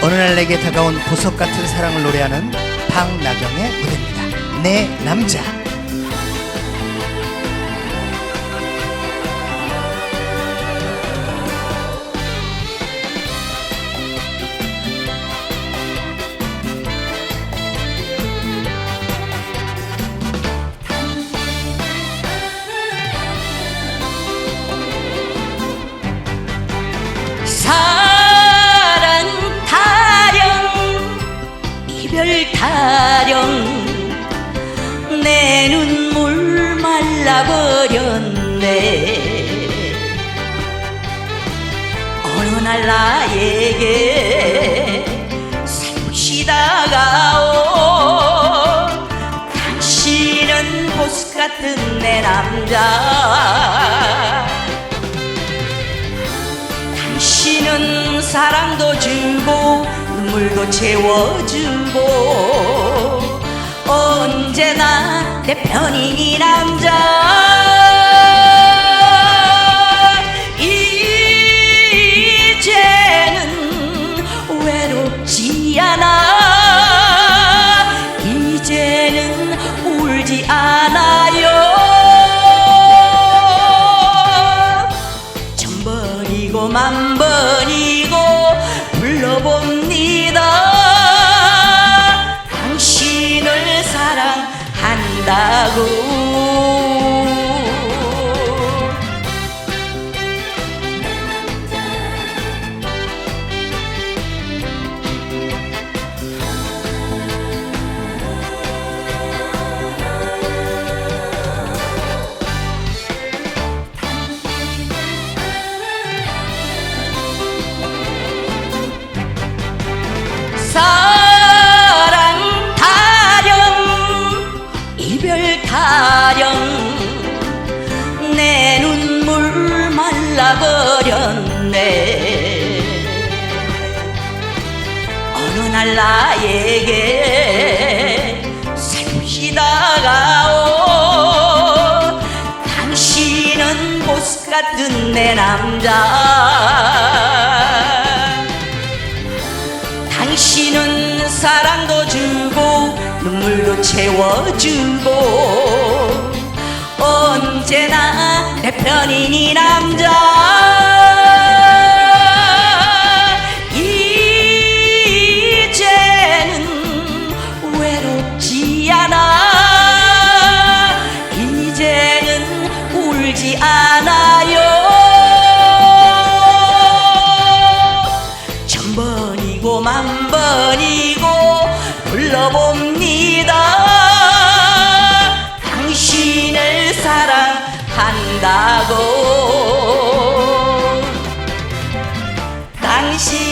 어느 날 내게 다가온 보석 같은 사랑을 노래하는 박나경의 무대입니다. 내 남자. 이별 타령 내 눈물 말라버렸네. 어느 날 나에게 살며시 다가오 당신은 보스 같은 내 남자. 당신은 사랑도 주고 눈 물도 채워주고 언제나 내 편인 이 남자 이제는 외롭지 않아. 이제는 울지 않아요. 천 번이고 만번 말라버렸네. 어느 날 나에게 살며시 다가오 당신은 보스 같은 내 남자. 당신은 사랑도 주고 눈물도 채워주고 언제나 내 편인 이 남자 만 번이고 불러봅니다. 당신을 사랑한다고. 사랑